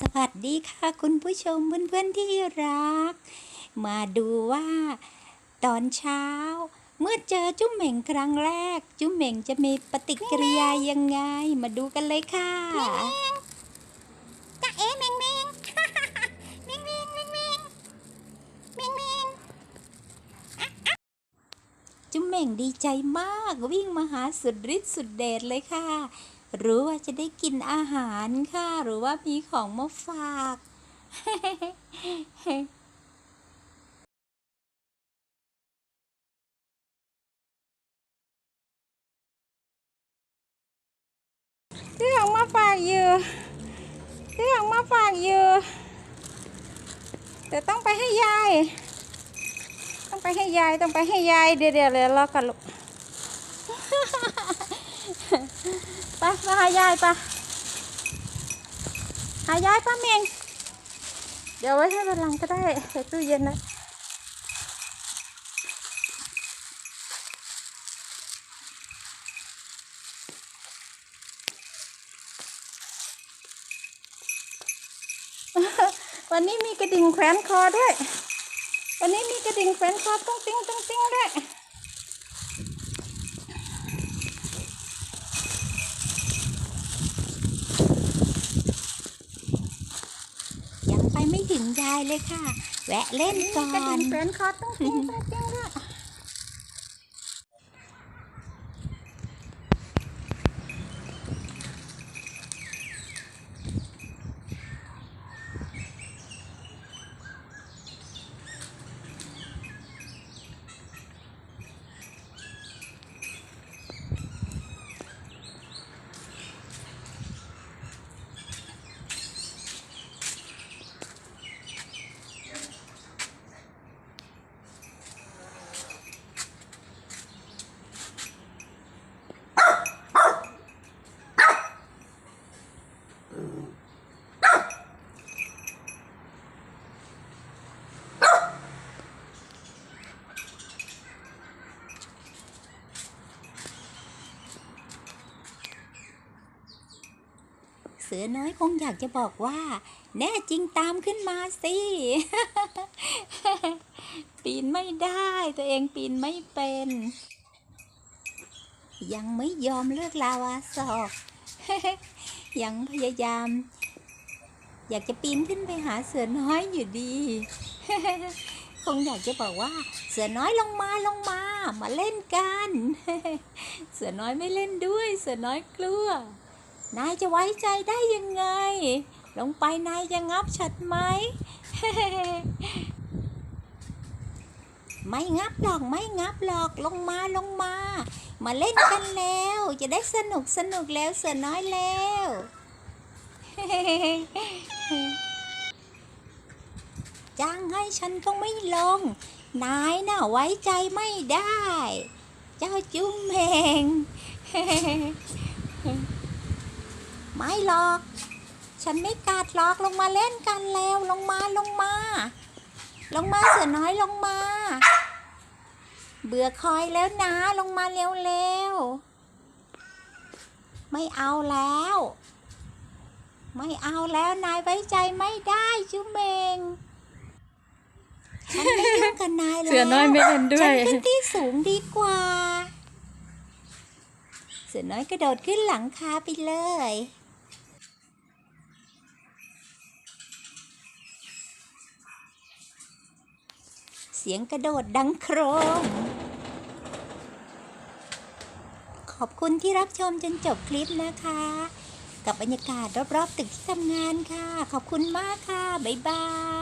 สวัสดีค่ะคุณผู้ชมเพื่อนๆที่รัก มาดูว่า ตอนเช้า เมื่อเจอจุ๊มเหม่งครั้งแรก จุ๊มเหม่งจะมีปฏิกิริยายังไง มาดูกันเลยค่ะจะเอ๋แมงแมงแมงแมงแมงแมงแมงแมงจุ๊มเหม่งดีใจมากวิ่งมาหาสุดฤทธิ์สุดเดชเลยค่ะ หรู้ว่าจะได้กินอาหารค่ะ หรือว่ามีของมาฝากซื้อของมาฝากอยู่ซื้อของมาฝากอยู่แต่ต้องไปให้ยาย ต้องไปให้ยาย ต้องไปให้ยาย เดี๋ยวเดี๋ยวเดี๋ยรอกันลูก ไปมาหายายไปหายายป้าเมง เดี๋ยวไว้ให้วันหลังก็ได้ใส่ตู้เย็นนะวันนี้มีกระดิ่งแขวนคอด้วย วันนี้มีกระดิ่งแขวนคอต้องติ้งต้องติ้งด้วย ยังไปไม่ ถึงยายเลยค่ะ แวะเล่นก่อนกระดิ่นงแขวนคอต้องติ้งต้อ สือน้อยคงอยากจะบอกว่า แน่จริงตามขึ้นมาสิ ปีนไม่ได้ตัวเองปีนไม่เป็น ยังไม่ยอมเลิกลาวาศอก ยังพยายาม อยากจะปีนขึ้นไปหาเสือน้อยอยู่ดี คงอยากจะบอกว่า เสือน้อยลงมาลงมา มาเล่นกัน เสือน้อยไม่เล่นด้วย เสือน้อยกลัว นายจะไว้ใจได้ยังไง ลงไปนายจะงับฉัดไหม ไม่งับหรอกไม่งับหรอกลงมาลงมา มาเล่นกันแล้ว จะได้สนุกสนุกแล้วเสือน้อยแล้วจ้างให้ฉันก็ไม่ลง นายน่ะไว้ใจไม่ได้ เจ้าจุ้มเมง ไม่หรอก ฉันไม่กัดหรอกลงมาเล่นกันแล้วลงมาลงมา ลงมาเสือน้อยลงมา เบื่อคอยแล้วนะลงมาเร็วๆไม่เอาแล้ว ไม่เอาแล้วนายไว้ใจไม่ได้จุ๊เมงฉันไม่ยุ่งกับนายแล้วเสือน้อยไม่เล่นด้วฉัยนขึ้นที่สูงดีกว่า เสือน้อยกระโดดขึ้นหลังคาไปเลย เสียงกระโดดดังโครม ขอบคุณที่รับชมจนจบคลิปนะคะ กับบรรยากาศรอบๆตึกที่ทำงานค่ะ ขอบคุณมากค่ะ บ๊ายบาย